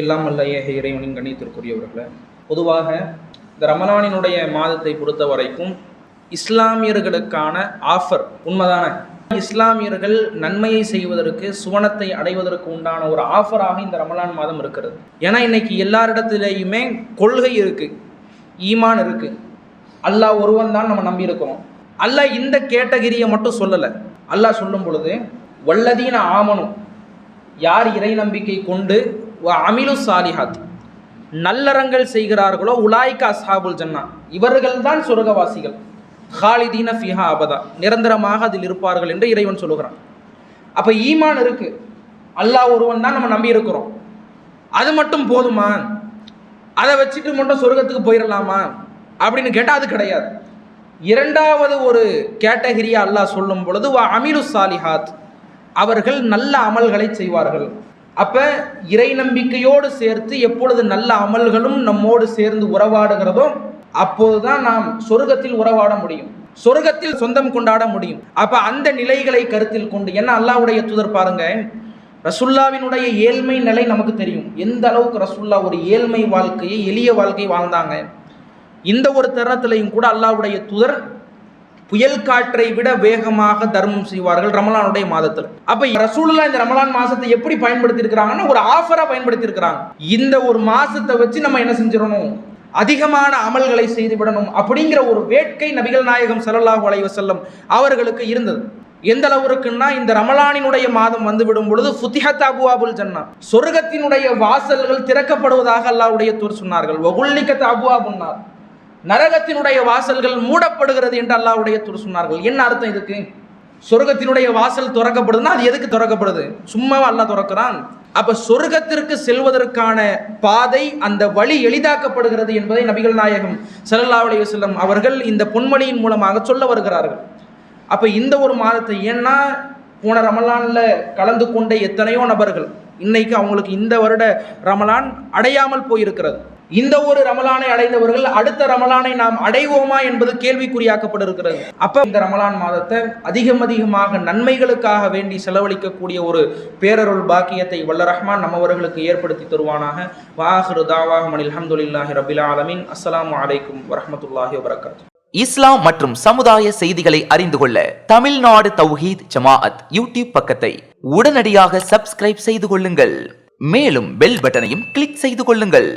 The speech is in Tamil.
எல்லாம் அல்ல ஏக இறைவனின் கண்ணியத்திற்குரியவர்களே பொதுவாக இந்த ரமலானினுடைய மாதத்தை பொறுத்த வரைக்கும் இஸ்லாமியர்களுக்கான ஆஃபர் உண்மைதானே? இஸ்லாமியர்கள் நன்மையை செய்வதற்கு சுவனத்தை அடைவதற்கு உண்டான ஒரு ஆஃபராக இந்த ரமலான் மாதம் இருக்கிறது. ஏன்னா இன்னைக்கு எல்லாரிடத்திலேயுமே கொள்கை இருக்கு ஈமான் இருக்கு. அல்லாஹ் ஒருவன் தான் நம்ம நம்பி இருக்கிறோம். அல்லாஹ் இந்த கேட்டகிரியை மட்டும் சொல்லலை. அல்லாஹ் சொல்லும் பொழுது வல்லதீன ஆமனும் யார் இறை நம்பிக்கை கொண்டு வ அமிலு சாலிஹாத் நல்லறங்கள் செய்கிறார்களோ உலாய்கா அஸ்ஹாபுல் ஜன்னா. இவர்கள் தான் சொர்க்கவாசிகள். ஹாலிதீன ஃபிஹா அபதா நிரந்தரமாக அதில் இருப்பார்கள் என்று இறைவன் சொல்லுகிறான். அப்போ ஈமான் இருக்கு. அல்லாஹ் ஒருவன் தான் நம்ம நம்பி இருக்கிறோம். அது மட்டும் போதுமா? அதை வச்சுட்டு மட்டும் சொர்க்கத்துக்கு போயிடலாமா அப்படின்னு கேட்டால் அது கிடையாது. இரண்டாவது ஒரு கேட்டகரியா அல்லாஹ் சொல்லும் பொழுது வா அமீலு சாலிஹாத் அவர்கள் நல்ல அமல்களை செய்வார்கள். அப்போ இறை நம்பிக்கையோடு சேர்த்து எப்பொழுது நல்ல அமல்களும் நம்மோடு சேர்ந்து உறவாடுகிறதோ அப்போதுதான் நாம் சொர்க்கத்தில் உறவாட முடியும். சொர்க்கத்தில் சொந்தம் கொண்டாட முடியும். அப்ப அந்த நிலைகளை கருத்தில் கொண்டு என்ன அல்லாவுடைய தூதர் பாருங்க? ரசுல்லாவினுடைய ஏழ்மை நிலை நமக்கு தெரியும். எந்த அளவுக்கு ரசுல்லா ஒரு ஏழ்மை வாழ்க்கையை எளிய வாழ்க்கை வாழ்ந்தாங்க. இந்த ஒரு தருணத்திலையும் கூட அல்லாவுடைய தூதர் புயல் காற்றை விட வேகமாக தர்மம் செய்வார்கள் ரமலானுடைய மாதத்தில். அப்ப ரசூலுல்லா இந்த ரமலான் மாசத்தை எப்படி பயன்படுத்தி இருக்கிறாங்கன்னா ஒரு ஆஃபரா பயன்படுத்தி இருக்கிறாங்க இந்த ஒரு மாசத்தை வச்சு நம்ம என்ன செஞ்சிடணும்? அதிகமான அமல்களை செய்து விடணும் அப்படிங்கிற ஒரு வேட்கை நபிகள் நாயகம் சல்லாஹூ அலைஹி வஸல்லம் அவர்களுக்கு இருந்தது. எந்த அளவுக்குன்னா இந்த ரமலானினுடைய மாதம் வந்து விடும் பொழுது ஃபுத்திஹத் அபுவாபுல் ஜன்னா சொர்க்கத்தினுடைய வாசல்கள் திறக்கப்படுவதாக அல்லாவுடைய தூர் சொன்னார்கள். வகுல்லிக்கத் அபுவாபுன்னார். நரகத்தினுடைய வாசல்கள் மூடப்படுகிறது என்று அல்லாவுடைய தூர் சொன்னார்கள். என்ன அர்த்தம் இதுக்கு? சொர்க்கத்தினுடைய வாசல் திறக்கப்படுதுன்னா அது எதுக்கு திறக்கப்படுது? சும்மாவா அல்லாஹ் திறக்கிறான். அப்ப சொர்க்கத்திற்கு செல்வதற்கான பாதை அந்த வழி எளிதாக்கப்படுகிறது என்பதை நபிகள் நாயகம் ஸல்லல்லாஹு அலைஹி அவர்கள் இந்த பொன்மொழியின் மூலமாக சொல்ல வருகிறார்கள். அப்ப இந்த ஒரு மாதத்தை ஏன்னா போன ரமலான்ல கலந்து கொண்ட எத்தனையோ நபர்கள் இன்னைக்கு அவங்களுக்கு இந்த வருட ரமலான் அடையாமல் போயிருக்கிறது. இந்த ஒரு ரமலானை அடைந்தவர்கள் அடுத்த ரமலானை நாம் அடைவோமா என்பது கேள்விக்குறியாக்கப்பட்டிருக்கிறது அப்ப இந்த ரமலான் மாதத்தை அதிகம் அதிகமாக நன்மைகளுக்காக வேண்டி செலவழிக்கக்கூடிய ஒரு பேரருள் பாக்கியத்தை வல்ல ரஹ்மான் நம்மவர்களுக்கு ஏற்படுத்தி தருவானாக. வாஹிரு தாவாஹ் அலமதுல்லாஹி ரபில் ஆலமின். அஸ்லாம் வலைக்கும் வரமத்துல்லாஹி வபரகாத்துஹு. இஸ்லாம் மற்றும் சமுதாய செய்திகளை அறிந்து கொள்ள தமிழ்நாடு தௌஹீத் ஜமாஅத் யூடியூப் பக்கத்தை உடனடியாக சப்ஸ்கிரைப் செய்து கொள்ளுங்கள். மேலும் பெல் பட்டனையும் கிளிக் செய்து கொள்ளுங்கள்.